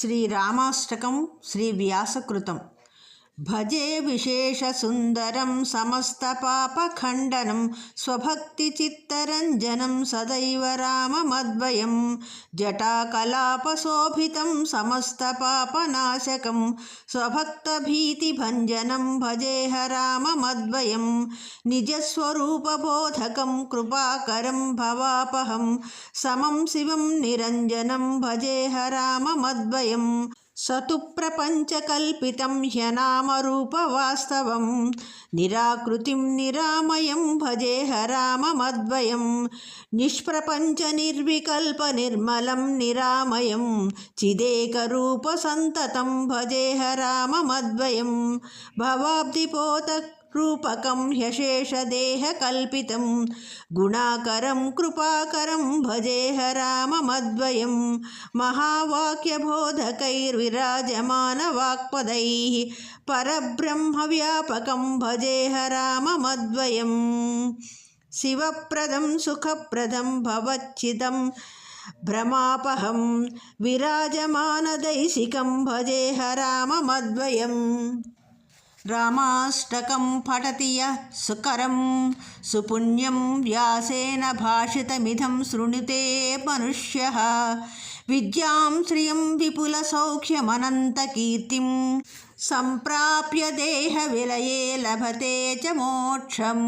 శ్రీ రామాష్టకం శ్రీ వ్యాసకృతం. భజే విశేషసుందరం సమస్తపాపఖండనం స్వభక్తిచిత్తరంజనం సదైవ రామమద్వయం జటాకలాపశోభితం సమస్తపాపనాశకం స్వభక్తభీతిభంజనం భజేహ రామమద్వయం నిజస్వరూపబోధకం కృపాకరం భవాపహం సమం శివం నిరంజనం భజేహ రామమద్వయం సతు ప్రపంచకల్పితం హ్యనామరూపవాస్తవం. నిరాకృతిం నిరామయం భజేహ రామమద్వయం నిష్ప్రపంచ నిర్వికల్ప నిర్మలం నిరామయం. చిదేకరూప సంతతం భజేహ రామమద్వయం భవాబ్దిపోత రూపకం హ్యశేషదేహకల్పితం గుణాకరం కృపాకరం భజేహరామమద్వయం మహావాక్యబోధకైర్విరాజమానవాక్పదై పరబ్రహ్మవ్యాపకం భజేహరామమద్వయం శివప్రదం సుఖప్రదం భవచ్చిదం. భ్రమాపహం విరాజమానదైశికం భజేహరామమద్వయం రామాష్టకం పఠతి సుకరం. సుపుణ్యం వ్యాసేన భాషితమిదం శృణుతే మనుష్య. విద్యాం శ్రియం విపులసౌఖ్యమనంతకీర్తిం సంప్రాప్య దేహ విలయే లభతే చ మోక్షం.